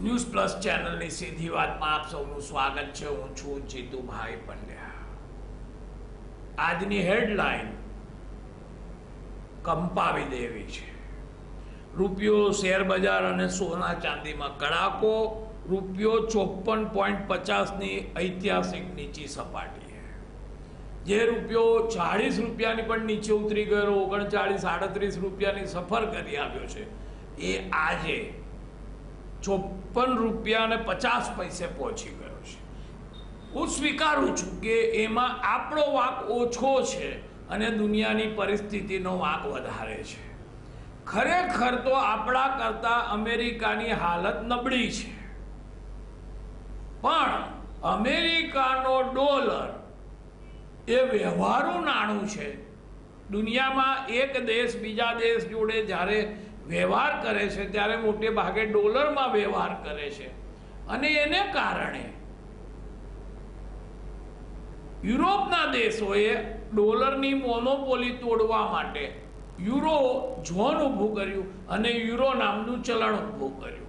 News plus ચેનલની સીધી વાતમાં આપ સૌનું સ્વાગત છે. હું છું જીતુભાઈ પંડ્યા. આજની હેડલાઇન કંપાવી દેવી છે. રૂપિયો શેર બજાર અને સોના ચાંદીમાં કડાકો, રૂપિયો ચોપન પોઈન્ટ પચાસની ઐતિહાસિક નીચી સપાટી જે રૂપિયો ચાળીસ રૂપિયાની પણ નીચે ઉતરી ગયો, ઓગણચાળીસ, આડત્રીસ રૂપિયાની સફર કરી આવ્યો છે. એ આજે ચોપન રૂપિયા અને પચાસ પૈસે પહોંચી ગયો છે. હું સ્વીકારું છું કે એમાં આપણો વાંક ઓછો છે અને દુનિયાની પરિસ્થિતિનો વાંક વધારે છે. ખરેખર તો આપણા કરતાં અમેરિકાની હાલત નબળી છે. પણ અમેરિકાનો ડોલર એ વ્યવહારુ નાણું છે. દુનિયામાં એક દેશ બીજા દેશ જોડે જ્યારે વ્યવહાર કરે છે, ત્યારે મોટે ભાગે ડોલરમાં વ્યવહાર કરે છે. અને એને કારણે યુરોપના દેશોએ ડોલરની મોનોપોલી તોડવા માટે યુરો ઝોન ઊભું કર્યું અને યુરો નામનું ચલણ ઊભું કર્યું.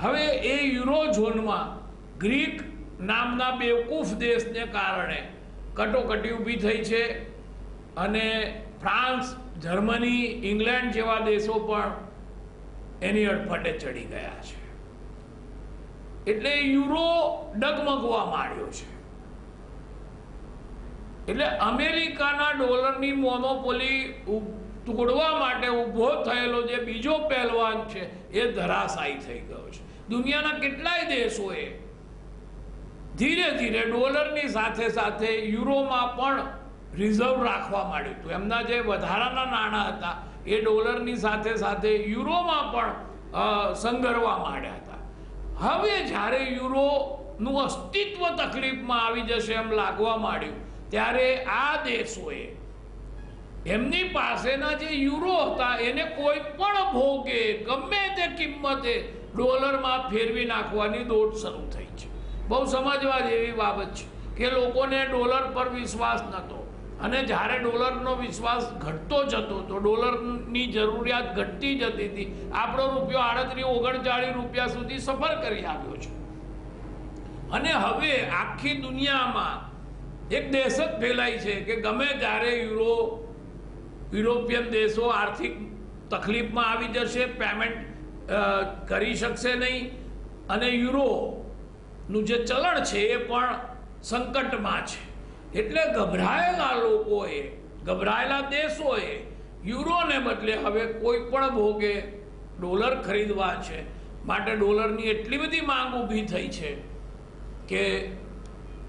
હવે એ યુરો ઝોનમાં ગ્રીક નામના બેવકૂફ દેશને કારણે કટોકટી ઊભી થઈ છે અને ફ્રાન્સ જર્મની, ઇંગ્લેન્ડ જેવા દેશો પણ એની અડફટે ચડી ગયા છે. એટલે યુરો ડગમગવા માંડ્યો છે. એટલે અમેરિકાના ડોલરની મોનોપોલી તોડવા માટે ઊભો થયેલો જે બીજો પહેલવાન છે, એ ધરાશાયી થઈ ગયો છે. દુનિયાના કેટલાય દેશોએ ધીરે ધીરે ડોલરની સાથે સાથે યુરોમાં પણ રિઝર્વ રાખવા માંડ્યું હતું. એમના જે વધારાના નાણાં હતા એ ડોલરની સાથે સાથે યુરોમાં પણ અ, સંઘરવા માંડ્યા હતા. હવે જ્યારે યુરોનું અસ્તિત્વ તકલીફમાં આવી જશે એમ લાગવા માંડ્યું ત્યારે આ દેશોએ એમની પાસેના જે યુરો હતા એને કોઈ પણ ભોગે ગમે તે કિંમતે ડોલરમાં ફેરવી નાખવાની દોડ શરૂ થઈ છે. બહુ સમજવા જેવી બાબત છે કે લોકોને ડોલર પર વિશ્વાસ નહોતો. અને જ્યારે ડોલરનો વિશ્વાસ ઘટતો જતો, તો ડોલરની જરૂરિયાત ઘટતી જતી હતી. આપણો રૂપિયો આડત્રીસ, ઓગણચાળીસ રૂપિયા સુધી સફર કરી આવ્યો છે. અને હવે આખી દુનિયામાં એક દહેશત ફેલાઈ છે કે ગમે ત્યારે યુરો, યુરોપિયન દેશો આર્થિક તકલીફમાં આવી જશે, પેમેન્ટ કરી શકશે નહીં. અને યુરોનું જે ચલણ છે એ પણ સંકટમાં છે. એટલે ગભરાયેલા લોકોએ, ગભરાયેલા દેશોએ યુરોને બદલે હવે કોઈ પણ ભોગે ડોલર ખરીદવા છે. માટે ડોલરની એટલી બધી માંગ ઊભી થઈ છે કે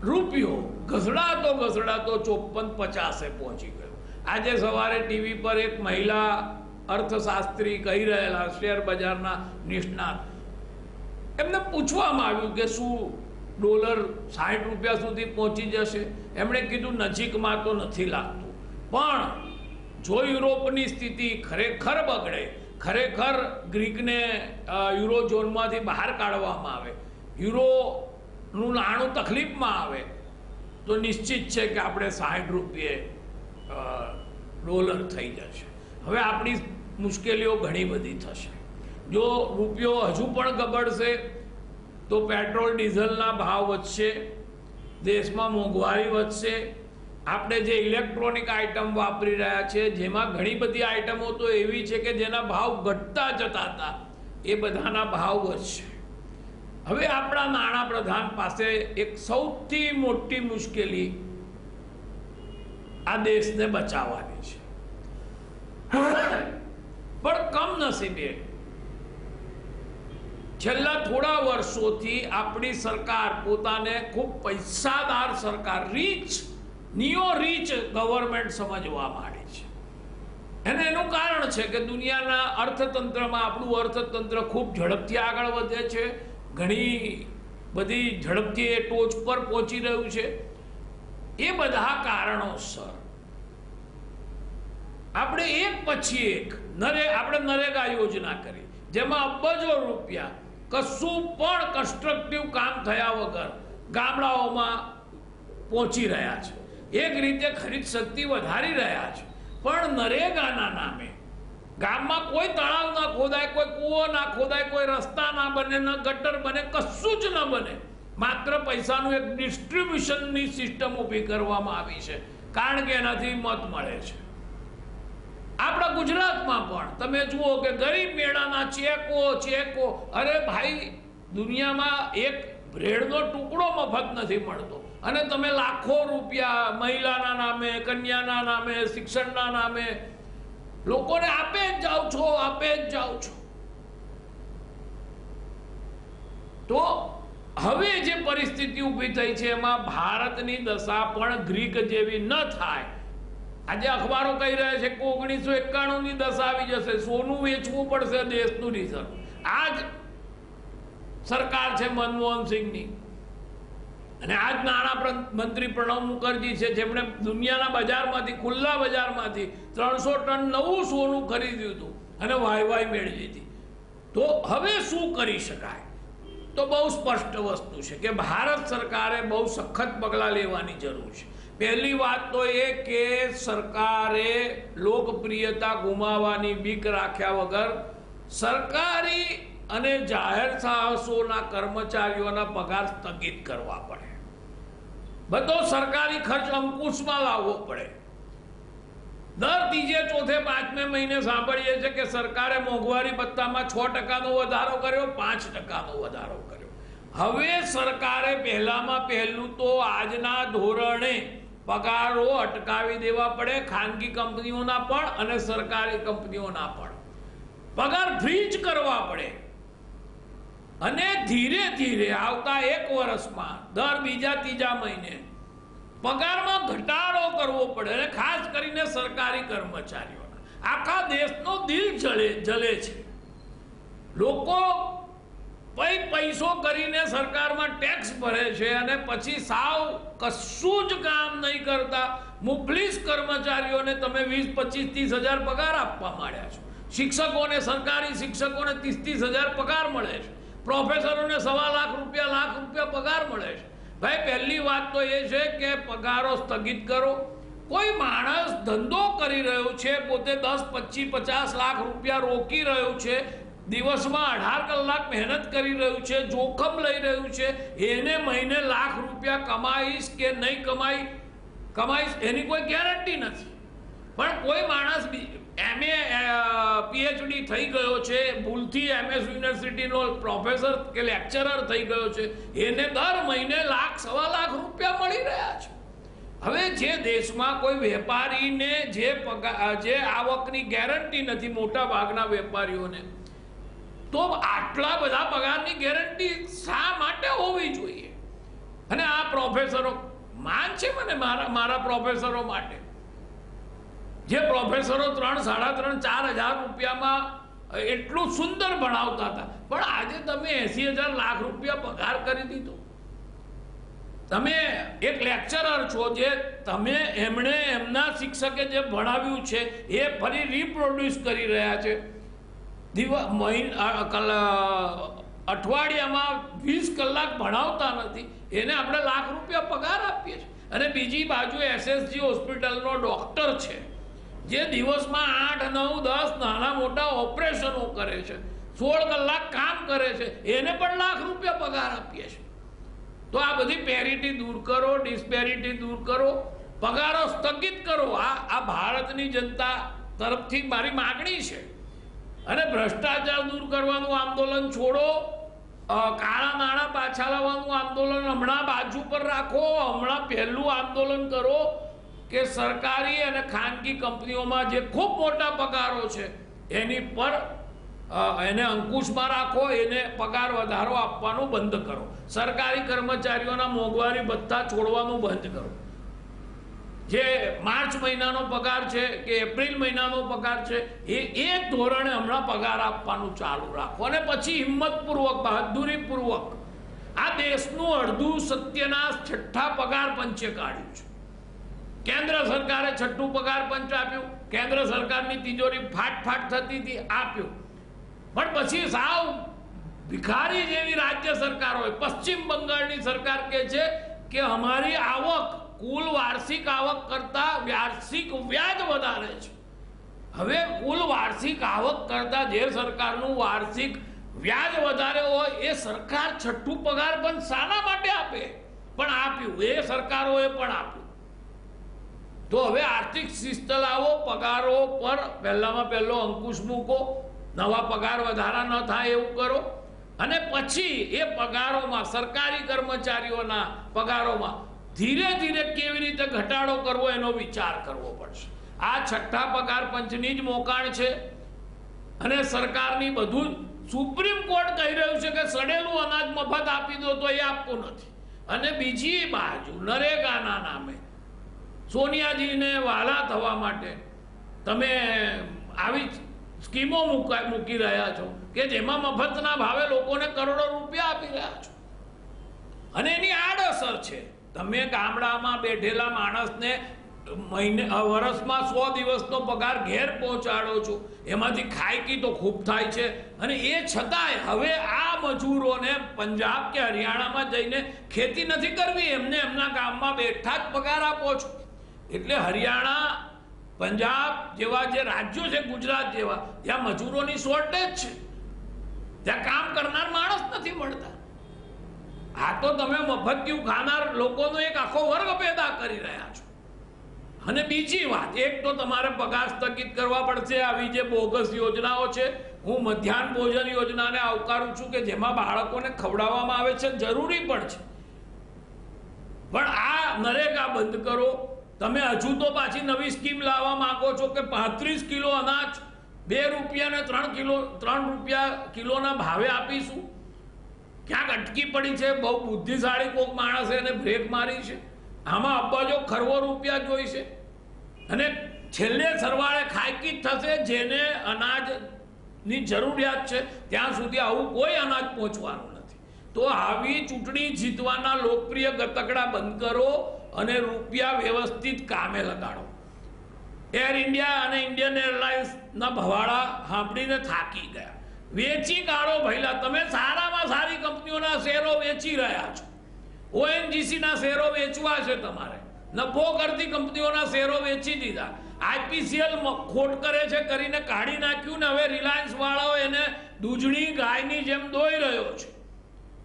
રૂપિયો ઘસડાતો ઘસડાતો ચોપન પચાસે પહોંચી ગયો. આજે સવારે ટીવી પર એક મહિલા અર્થશાસ્ત્રી કહી રહેલા શેર બજારના નિષ્ણાત. એમને પૂછવામાં આવ્યું કે શું ડોલર સાઠ રૂપિયા સુધી પહોંચી જશે. એમણે કીધું, નજીકમાં તો નથી લાગતું. પણ જો યુરોપની સ્થિતિ ખરેખર બગડે, ખરેખર ગ્રીકને યુરો ઝોનમાંથી બહાર કાઢવામાં આવે, યુરોનું નાણું તકલીફમાં આવે, તો નિશ્ચિત છે કે આપણે સાઠ રૂપિયે ડોલર થઈ જશે. હવે આપણી મુશ્કેલીઓ ઘણી બધી થશે. જો રૂપિયો હજુ પણ ગબડશે તો પેટ્રોલ, ડીઝલના ભાવ વધશે, દેશમાં મોંઘવારી વધશે. આપણે જે ઇલેક્ટ્રોનિક આઇટમ વાપરી રહ્યા છે, જેમાં ઘણી બધી આઇટમો તો એવી છે કે જેના ભાવ ઘટતા જતા હતા, એ બધાના ભાવ વધશે. હવે આપણા નાણાં પ્રધાન પાસે એક સૌથી મોટી મુશ્કેલી આ દેશને બચાવવાની છે. પણ કમનસીબે છેલ્લા થોડા વર્ષોથી આપણી સરકાર પોતાને ખૂબ પૈસાદાર સરકાર રીચ નિયો રીચ ગવર્મેન્ટ સમજવા માંડે છે. અને એનું કારણ છે કે દુનિયાના અર્થતંત્રમાં આપણું અર્થતંત્ર ખૂબ ઝડપથી આગળ વધે છે. ઘણી બધી ઝડપથી એ ટોચ પર પહોંચી રહ્યું છે. એ બધા કારણોસર આપણે એક પછી એક નરે આપણે નરેગા યોજના કરી, જેમાં અબજો રૂપિયા કશું પણ કન્સ્ટ્રક્ટિવ કામ થયા વગર ગામડાઓમાં પહોંચી રહ્યા છે. એક રીતે ખરીદ શક્તિ વધારી રહ્યા છે. પણ નરેગાના નામે ગામમાં કોઈ તળાવ ના ખોદાય, કોઈ કૂવો ના ખોદાય, કોઈ રસ્તા ના બને, ન ગટર બને, કશું જ ન બને. માત્ર પૈસાનું એક ડિસ્ટ્રીબ્યુશનની સિસ્ટમ ઊભી કરવામાં આવી છે. કારણ કે એનાથી મત મળે છે. આપણા ગુજરાતમાં પણ. તમે જુઓ કે ગરીબ મેળાના ચેકો ચેકો. અરે ભાઈ, દુનિયામાં એક બ્રેડનો ટુકડો મફત નથી મળતો. અને તમે લાખો રૂપિયા મહિલાના નામે, કન્યાના નામે, શિક્ષણના નામે લોકોને આપે જ જાઓ છો, આપે જ જાઓ છો. તો હવે જે પરિસ્થિતિ ઊભી થઈ છે, એમાં ભારતની દશા પણ ગ્રીક જેવી ન થાય. આજે અખબારો કહી રહ્યા છે કે ઓગણીસો એકાણું ની દશા આવી જશે. સોનું વેચવું પડશે દેશનું રિઝર્વ આ જ સરકાર છે મનમોહન સિંહની. અને આ જ નાણાં મંત્રી પ્રણવ મુખર્જી છે, જેમણે દુનિયાના બજારમાંથી, ખુલ્લા બજારમાંથી ત્રણસો ટન નવું સોનું ખરીદ્યું હતું અને વાયવાય મેળવી હતી. તો હવે શું કરી શકાય? તો બહુ સ્પષ્ટ વસ્તુ છે કે ભારત સરકારે બહુ સખત પગલાં લેવાની જરૂર છે. પહેલી વાત તો એ કે સરકારે લોકપ્રિયતા ગુમાવવાની બીક રાખ્યા વગર સરકારી અને જાહેર સાહસોના કર્મચારીઓના પગાર સ્થગિત કરવા પડે. બધો સરકારી ખર્ચ અંકુશમાં લાવવો પડે. દર ત્રીજે, ચોથે, પાંચમે મહિને સાંભળીએ છીએ કે સરકારે મોંઘવારી પત્તામાં છ ટકાનો વધારો કર્યો, પાંચ ટકાનો વધારો કર્યો. હવે સરકારે પહેલામાં પહેલું તો આજના ધોરણે પગારો અટકાવી દેવા પડે, ખાનગી કંપનીઓના પણ અને સરકારી કંપનીઓના પણ. પગાર ફ્રીજ કરવા પડે. અને ધીરે ધીરે આવતા એક વર્ષમાં, દર બીજા ત્રીજા મહિને, પગારમાં ઘટાડો કરવો પડે અને ખાસ કરીને સરકારી કર્મચારીઓના. આખા દેશનો દિલ જલે જલે છે. લોકો પૈ પૈસો કરીને સરકારમાં ટેક્સ ભરે છે અને પછી સાવ કશું જ કામ નહીં કરતા મુફલીસ કર્મચારીઓને તમે વીસ, પચીસ, ત્રીસ હજાર પગાર આપવા માંડ્યા છો. શિક્ષકોને, સરકારી શિક્ષકોને ત્રીસ ત્રીસ હજાર પગાર મળે છે. પ્રોફેસરોને સવા લાખ રૂપિયા લાખ રૂપિયા પગાર મળે છે. ભાઈ, પહેલી વાત તો એ છે કે પગારો સ્થગિત કરો. કોઈ માણસ ધંધો કરી રહ્યો છે, પોતે દસ, પચીસ, પચાસ લાખ રૂપિયા રોકી રહ્યો છે દિવસમાં અઢાર કલાક મહેનત કરી રહ્યું છે, જોખમ લઈ રહ્યું છે. એને મહિને લાખ રૂપિયા કમાઈશ કે નહીં કમાઈ, કમાઈશ એની કોઈ ગેરંટી નથી. પણ કોઈ માણસ એમએ પીએચડી થઈ ગયો છે, ભૂલથી એમએસ યુનિવર્સિટીનો પ્રોફેસર કે લેક્ચરર થઈ ગયો છે, એને દર મહિને લાખ, સવા લાખ રૂપિયા મળી રહ્યા છે. હવે જે દેશમાં કોઈ વેપારીને જે પગાર જે આવકની ગેરંટી નથી, મોટા ભાગના વેપારીઓને તો આટલા બધા પગારની ગેરંટી શા માટે હોવી જોઈએ? અને આ પ્રોફેસરો માન છે મને મારા મારા પ્રોફેસરો માટે? જે પ્રોફેસરો ત્રણ, સાડા ત્રણ, ચાર હજાર રૂપિયામાં એટલું સુંદર ભણાવતા હતા. પણ આજે તમે એસી હજાર લાખ રૂપિયા પગાર કરી દીધો. તમે એક લેક્ચરર છો જે તમે એમણે એમના શિક્ષકે જે ભણાવ્યું છે એ ફરી રિપ્રોડ્યુસ કરી રહ્યા છે. દિવ- મહિન અઠવાડિયામાં વીસ કલાક ભણાવતા નથી. એને આપણે લાખ રૂપિયા પગાર આપીએ છીએ. અને બીજી બાજુ એસએસજી હોસ્પિટલનો ડૉક્ટર છે, જે દિવસમાં આઠ, નવ, દસ નાના મોટા ઓપરેશનો કરે છે. સોળ કલાક કામ કરે છે. એને પણ લાખ રૂપિયા પગાર આપીએ છીએ. તો આ બધી પેરિટી દૂર કરો, ડિસ્પેરિટી દૂર કરો, પગારો સ્થગિત કરો. આ આ ભારતની જનતા તરફથી મારી માગણી છે. અને ભ્રષ્ટાચાર દૂર કરવાનું આંદોલન છોડો. કાળા નાણાં પાછા લાવવાનું આંદોલન હમણાં બાજુ પર રાખો. હમણાં પહેલું આંદોલન કરો કે સરકારી અને ખાનગી કંપનીઓમાં જે ખૂબ મોટા પગારો છે, એની પર એને અંકુશમાં રાખો, એને પગાર વધારો આપવાનું બંધ કરો. સરકારી કર્મચારીઓના મોંઘવારી ભથ્થા છોડવાનું બંધ કરો. જે માર્ચ મહિનાનો પગાર છે કે એપ્રિલ મહિનાનો પગાર છે, એ એ ધોરણે હમણાં પગાર આપવાનું ચાલુ રાખો. અને પછી હિંમતપૂર્વક, બહાદુરીપૂર્વક આ દેશનું અડધું સત્યના છઠ્ઠા પગાર પંચે કાઢ્યું છે. કેન્દ્ર સરકારે છઠ્ઠું પગાર પંચ આપ્યું, કેન્દ્ર સરકારની તિજોરી ફાટ ફાટ થતી હતી, આપ્યું. પણ પછી સાવ ભિખારી જેવી રાજ્ય સરકાર હોય, પશ્ચિમ બંગાળની સરકાર કે છે કે અમારી આવક કુલ વાર્ષિક આવક કરતા વાર્ષિક વ્યાજ વધારે છે. હવે કુલ વાર્ષિક આવક કરતા જે સરકારનું વાર્ષિક વ્યાજ વધારે હોય, એ સરકાર છઠ્ઠું પગાર પણ શાના માટે આપે? પણ આપ્યું. એ સરકારોએ પણ આપ્યું. તો હવે આર્થિક શિસ્ત લાવો, પગારો પર પહેલામાં પહેલો અંકુશ મૂકો, નવા પગાર વધારા ન થાય એવું કરો. અને પછી એ પગારોમાં, સરકારી કર્મચારીઓના પગારોમાં ધીરે ધીરે કેવી રીતે ઘટાડો કરવો એનો વિચાર કરવો પડશે. આ છઠ્ઠા પગાર પંચની જ મોકાણ છે. અને સરકારની બધું સુપ્રીમ કોર્ટ કહી રહ્યું છે કે સડેલું અનાજ મફત આપી દો તો એ આપતું નથી. અને બીજી બાજુ નરેગાના નામે સોનિયાજીને વાલા થવા માટે તમે આવી સ્કીમો મૂકી રહ્યા છો કે જેમાં મફતના ભાવે લોકોને કરોડો રૂપિયા આપી રહ્યા છો. અને એની આડઅસર છે. તમે ગામડામાં બેઠેલા માણસને મહિને વર્ષમાં સો દિવસનો પગાર ઘેર પહોંચાડો છો. એમાંથી ખાયકી તો ખૂબ થાય છે. અને એ છતાંય હવે આ મજૂરોને પંજાબ કે હરિયાણામાં જઈને ખેતી નથી કરવી. એમને એમના ગામમાં બેઠા જ પગાર આપો છો. એટલે હરિયાણા, પંજાબ જેવા જે રાજ્યો છે, ગુજરાત જેવા, ત્યાં મજૂરોની શોર્ટેજ છે. ત્યાં કામ કરનાર માણસ નથી મળતા. આ તો તમે મફતિયું ખાનાર લોકોનો એક આખો વર્ગ પેદા કરી રહ્યા છો. અને બીજી વાત, એક તો તમારે પગાર સ્થગિત કરવા પડશે આવી જે બોગસ યોજનાઓ છે. હું મધ્યાહન ભોજન યોજનાને આવકારું છું કે જેમાં બાળકોને ખવડાવવામાં આવે છે, જરૂરી પણ છે. પણ આ નરેગા બંધ કરો. તમે હજુ તો પાછી નવી સ્કીમ લાવવા માંગો છો કે પાંત્રીસ કિલો અનાજ બે રૂપિયા ને ત્રણ કિલો, ત્રણ રૂપિયા કિલોના ભાવે આપીશું. ક્યાંક અટકી પડી છે, બહુ બુદ્ધિશાળી કોઈક માણસે એને બ્રેક મારી છે. આમાં અબજો ખરવો રૂપિયા જોઈ છે અને છેલ્લે સરવાળે ખાયકી થશે, જેને અનાજની જરૂરિયાત છે. ત્યાં સુધી આવું કોઈ અનાજ પહોંચવાનું નથી. તો આવી ચૂંટણી જીતવાના લોકપ્રિય ગતકડા બંધ કરો અને રૂપિયા વ્યવસ્થિત કામે લગાડો. એર ઇન્ડિયા અને ઇન્ડિયન એરલાઇન્સના ભવાડા સાંભળીને થાકી ગયા. વેચી કાઢો ભાઈલા. તમે સારામાં સારી કંપનીઓના શેરો વેચી રહ્યા છો. ઓએનજીસીના શેરો વેચવા છે તમારે. નફો કરતી કંપનીઓના શેરો વેચી દીધા. આઈપીસીએલ ખોટ કરે છે, કરીને કાઢી નાખ્યું ને હવે રિલાયન્સ વાળાઓ એને દૂધણી ગાયની જેમ દોઈ રહ્યો છે.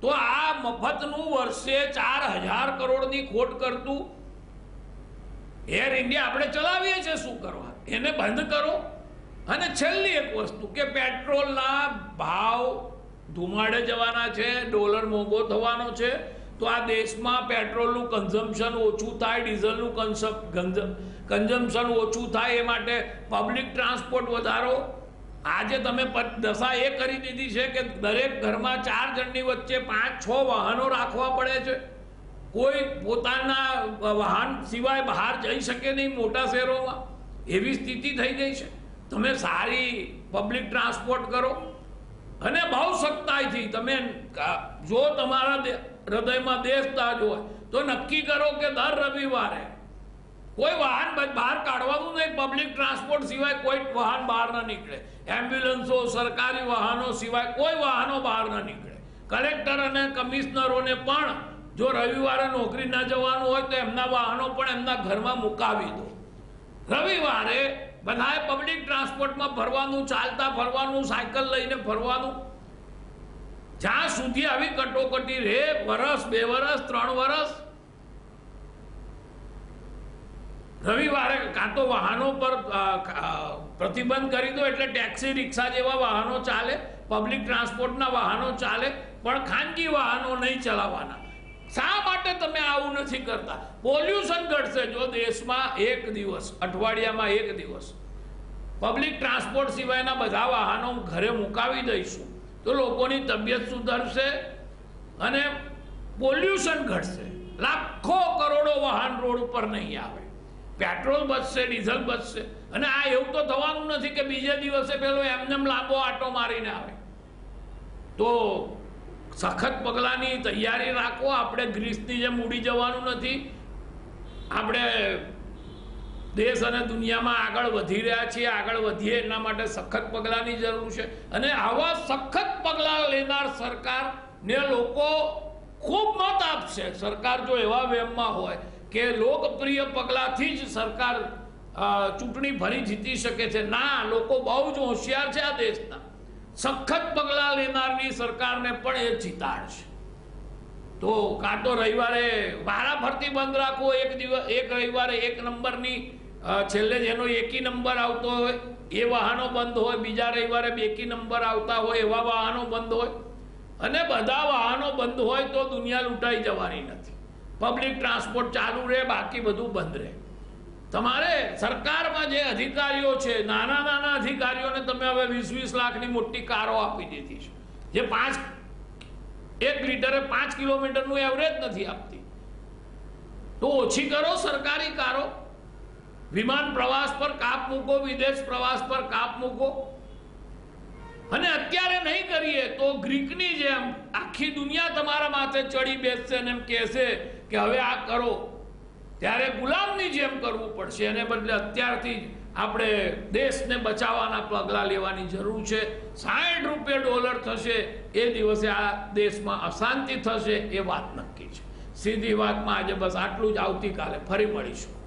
તો આ મફતનું વર્ષે ચાર હજાર કરોડની ખોટ કરતું. એર ઇન્ડિયા આપણે ચલાવીએ છીએ, શું કરવા? એને બંધ કરો. અને છેલ્લી એક વસ્તુ કે પેટ્રોલના ભાવ ધુમાડે જવાના છે, ડોલર મોંઘો થવાનો છે, તો આ દેશમાં પેટ્રોલનું કન્ઝમ્પશન ઓછું થાય, ડીઝલનું કન્ઝમ્પશન ઓછું થાય એ માટે પબ્લિક ટ્રાન્સપોર્ટ વધારો. આજે તમે દશા એ કરી દીધી છે કે દરેક ઘરમાં ચાર જણની વચ્ચે પાંચ, છ વાહનો રાખવા પડે છે. કોઈ પોતાના વાહન સિવાય બહાર જઈ શકે નહીં મોટા શહેરોમાં. એવી સ્થિતિ થઈ ગઈ છે. તમે સારી પબ્લિક ટ્રાન્સપોર્ટ કરો અને બહુ સખ્તાઈથી તમે જો તમારા હૃદયમાં હૃદયમાં દેશદાજ હોય, તો નક્કી કરો કે દર રવિવારે કોઈ વાહન બહાર કાઢવાનું નહીં પબ્લિક ટ્રાન્સપોર્ટ સિવાય કોઈ વાહન બહાર ન નીકળે. એમ્બ્યુલન્સો, સરકારી વાહનો સિવાય કોઈ વાહનો બહાર ન નીકળે. કલેક્ટર અને કમિશનરોને પણ જો રવિવારે નોકરી ના જવાનું હોય તો એમના વાહનો પણ એમના ઘરમાં મુકાવી દો. રવિવારે બધાએ પબ્લિક ટ્રાન્સપોર્ટમાં ફરવાનું, ચાલતા ફરવાનું, સાયકલ લઈને ફરવાનું. જ્યાં સુધી આવી કટોકટી રહે, વરસ, બે વરસ, ત્રણ વરસ, રવિવારે કાં તો વાહનો પર પ્રતિબંધ કરી દો એટલે ટેક્સી, રિક્ષા જેવા વાહનો ચાલે પબ્લિક ટ્રાન્સપોર્ટના વાહનો ચાલે, પણ ખાનગી વાહનો નહીં ચલાવવાના શા માટે તમે આવું નથી કરતા? પોલ્યુશન ઘટશે જો દેશમાં એક દિવસ, અઠવાડિયામાં એક દિવસ. પબ્લિક ટ્રાન્સપોર્ટ સિવાયના બધા વાહનો ઘરે મુકાવી દઈશું. તો લોકોની તબિયત સુધરશે અને પોલ્યુશન ઘટશે. લાખો કરોડો વાહન રોડ ઉપર નહીં આવે. પેટ્રોલ બચશે, ડીઝલ બચશે. અને આ એવું તો થવાનું નથી કે બીજે દિવસે પેલો એમનેમ લાંબો આટો મારીને આવે. તો સખત પગલાંની તૈયારી રાખો, આપણે ગ્રીસની જેમ ઉડી જવાનું નથી. આપણે દેશ અને દુનિયામાં આગળ વધી રહ્યા છીએ, આગળ વધીએ, એના માટે સખત પગલાંની જરૂર છે. અને આવા સખત પગલાં લેનાર સરકારને લોકો ખૂબ મત આપશે. સરકાર જો એવા વેમમાં હોય કે લોકપ્રિય પગલાંથી જ સરકાર ચૂંટણી ફરી જીતી શકે છે. ના, લોકો બહુ જ હોશિયાર છે આ દેશના. સખત પગલાં લેનારની સરકારને પણ એ ચિતાડશે તો કાં તો રવિવારે વારા ફરતી બંધ રાખો એક દિવસ, એક રવિવારે એક નંબરની છેલ્લે જેનો એકી નંબર આવતો હોય, એ વાહનો બંધ હોય, બીજા રવિવારે બેકી નંબર આવતા હોય, એવા વાહનો બંધ હોય. અને બધા વાહનો બંધ હોય તો દુનિયા લૂંટાઈ જવાની નથી. પબ્લિક ટ્રાન્સપોર્ટ ચાલુ રહે, બાકી બધું બંધ રહે. તમારે સરકારમાં જે અધિકારીઓ છે, નાના નાના અધિકારીઓને તમે હવે વીસ વીસ લાખની મોટી કારો આપી દીધી છે. જે પાંચ, એક લીટરે પાંચ કિલોમીટરનું એવરેજ નથી આપતી. તો ઓછી કરો સરકારી કારો. વિમાન પ્રવાસ પર કાપ મૂકો, વિદેશ પ્રવાસ પર કાપ મૂકો. અને અત્યારે નહીં કરીએ તો ગ્રીકની જેમ આખી દુનિયા તમારા માથે ચડી બેસશે અને એમ કહેશે કે હવે આ કરો. ત્યારે ગુલામની જેમ કરવું પડશે. એને બદલે અત્યારથી જ આપણે દેશને બચાવવાના પગલાં લેવાની જરૂર છે. સાઠ રૂપિયા ડોલર થશે, એ દિવસે આ દેશમાં અશાંતિ થશે, એ વાત નક્કી છે. સીધી વાતમાં આજે બસ આટલું જ. આવતીકાલે ફરી મળીશું.